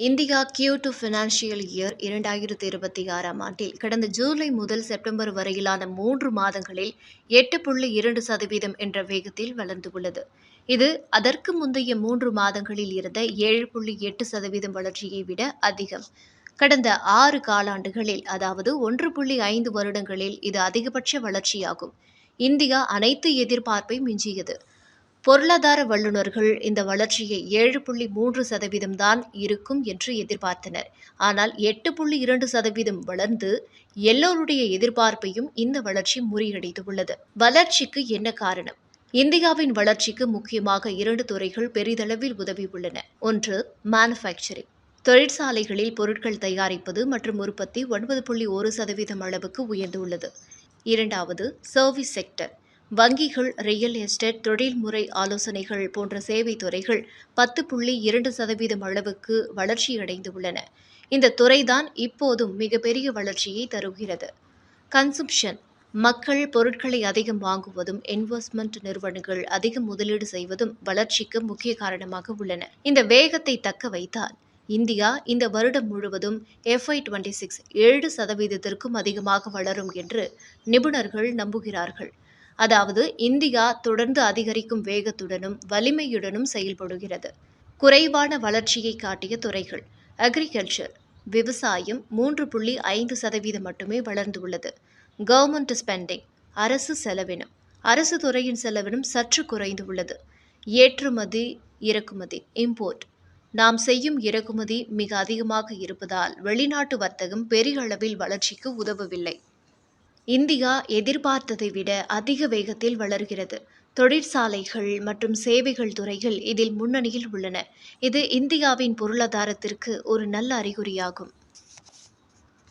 India Q two financial year இரண்டாயிரத்தி இருபத்தி ஆறாம் ஆண்டில் கடந்த ஜூலை முதல் செப்டம்பர் வரையிலான மூன்று மாதங்களில் எட்டு புள்ளி இரண்டு சதவீதம் என்ற வேகத்தில் வளர்ந்துள்ளது இது அதற்கு முந்தைய மூன்று மாதங்களில் இருந்த ஏழு புள்ளி எட்டு சதவீதம் வளர்ச்சியை விட அதிகம். கடந்த ஆறு காலாண்டுகளில் அதாவது ஒன்று புள்ளி ஐந்து வருடங்களில் இது அதிகபட்ச வளர்ச்சியாகும். இந்தியா அனைத்து எதிர்பார்ப்பை மிஞ்சியது. பொருளாதார வல்லுநர்கள் இந்த வளர்ச்சியை ஏழு புள்ளி மூன்று சதவீதம் தான் இருக்கும் என்று எதிர்பார்த்தனர். ஆனால் எட்டு புள்ளி இரண்டு சதவீதம் வளர்ந்து எல்லோருடைய எதிர்பார்ப்பையும் இந்த வளர்ச்சி முறியடித்துள்ளது வளர்ச்சிக்கு என்ன காரணம்? இந்தியாவின் வளர்ச்சிக்கு முக்கியமாக இரண்டு துறைகள் பெரிதளவில் உதவியுள்ளன ஒன்று மேனுஃபேக்சரிங் தொழிற்சாலைகளில் பொருட்கள் தயாரிப்பது மற்றும் உற்பத்தி ஒன்பது புள்ளி ஒரு சதவீதம் அளவுக்கு உயர்ந்துள்ளது. இரண்டாவது சர்வீஸ் செக்டர் வங்கிகள் ரியல் எஸ்டேட் தொழில்முறை ஆலோசனைகள் போன்ற சேவை துறைகள் பத்து புள்ளி இரண்டு சதவீதம் அளவுக்கு வளர்ச்சியடைந்துள்ளன. இந்த துறைதான் இப்போதும் மிகப்பெரிய வளர்ச்சியை தருகிறது. கன்சம்ஷன் மக்கள் பொருட்களை அதிகம் வாங்குவதும் இன்வெஸ்ட்மெண்ட் நிறுவனங்கள் அதிகம் முதலீடு செய்வதும் வளர்ச்சிக்கு முக்கிய காரணமாக உள்ளன. இந்த வேகத்தை தக்க வைத்தால் இந்தியா இந்த வருடம் முழுவதும் எஃப்ஐ டுவெண்ட்டி சிக்ஸ் ஏழு சதவீதத்திற்கும் அதிகமாக வளரும் என்று நிபுணர்கள் நம்புகிறார்கள். அதாவது இந்தியா தொடர்ந்து அதிகரிக்கும் வேகத்துடனும் வலிமையுடனும் செயல்படுகிறது. குறைவான வளர்ச்சியை காட்டிய துறைகள். அக்ரிகல்ச்சர் விவசாயம் மூன்று புள்ளி ஐந்து சதவீதம் மட்டுமே வளர்ந்துள்ளது. கவர்மெண்ட் ஸ்பெண்டிங் அரசு செலவினம். அரசு துறையின் செலவினம் சற்று குறைந்துள்ளது ஏற்றுமதி இறக்குமதி இம்போர்ட் நாம் செய்யும் இறக்குமதி மிக அதிகமாக இருப்பதால் வெளிநாட்டு வர்த்தகம் பெரிய அளவில் வளர்ச்சிக்கு உதவவில்லை. இந்தியா எதிர்பார்த்ததை விட அதிக வேகத்தில் வளர்கிறது. தொழிற்சாலைகள் மற்றும் சேவைகள் துறைகள் இதில் முன்னணியில் உள்ளன. இது இந்தியாவின் பொருளாதாரத்திற்கு ஒரு நல்ல அறிகுறியாகும்.